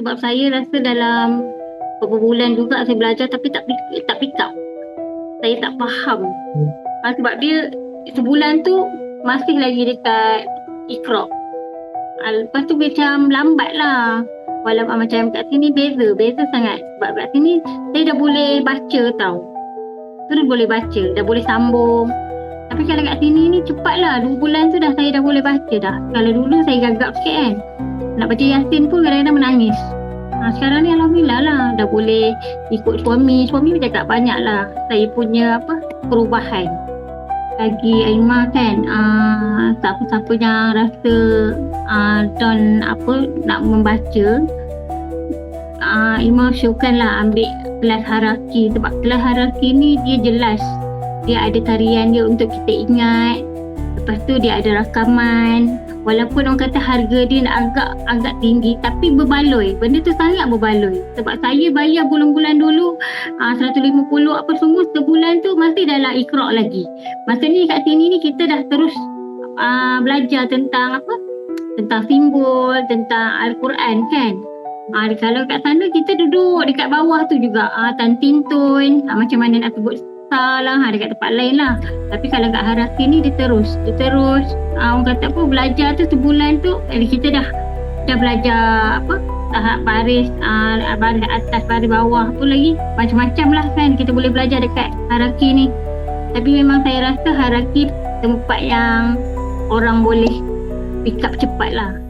sebab saya rasa dalam beberapa bulan juga saya belajar tapi tak tak pick up. Saya tak faham. Ha, sebab dia sebulan tu masih lagi dekat ikrok. Ha, lepas tu macam lambat lah. Walaupun macam kat sini beza, beza sangat. Sebab kat sini saya dah boleh baca tau. Terus boleh baca, dah boleh sambung. Tapi kalau kat sini ni cepat lah. Dua bulan tu dah saya dah boleh baca dah. Kalau dulu saya gagap sikit kan. Nak baca Yasin pun kadang-kadang menangis. Ha, sekarang ni Alhamdulillah lah. Dah boleh ikut suami. Suami pun cakap banyak lah. Saya punya apa perubahan. Lagi Aimah kan. Uh, siapa-siapa yang rasa uh, don apa nak membaca. Uh, Aimah syorkan lah ambil kelas haraki. Sebab kelas haraki ni dia jelas dia ada tarian dia untuk kita ingat. Lepas tu dia ada rakaman. Walaupun orang kata harga dia agak agak tinggi tapi berbaloi. Benda tu sangat berbaloi. Sebab saya bayar bulan-bulan dulu uh, 150 apa semua sebulan tu masih dalam ikrak lagi. Ni kat sini ni kita dah terus uh, belajar tentang apa? Tentang simbol tentang Al-Quran kan? Ah, kalau kat sana kita duduk dekat bawah tu juga ah, tan tintun ah, macam mana nak sebut salah ha, dekat tempat lain lah. Tapi kalau kat Haraki ni dia terus, dia terus uh, orang kata apa belajar tu sebulan tu jadi kita dah dah belajar apa tahap baris uh, baris atas baris bawah tu lagi macam-macam lah kan kita boleh belajar dekat Haraki ni. Tapi memang saya rasa Haraki tempat yang orang boleh pick up cepat lah.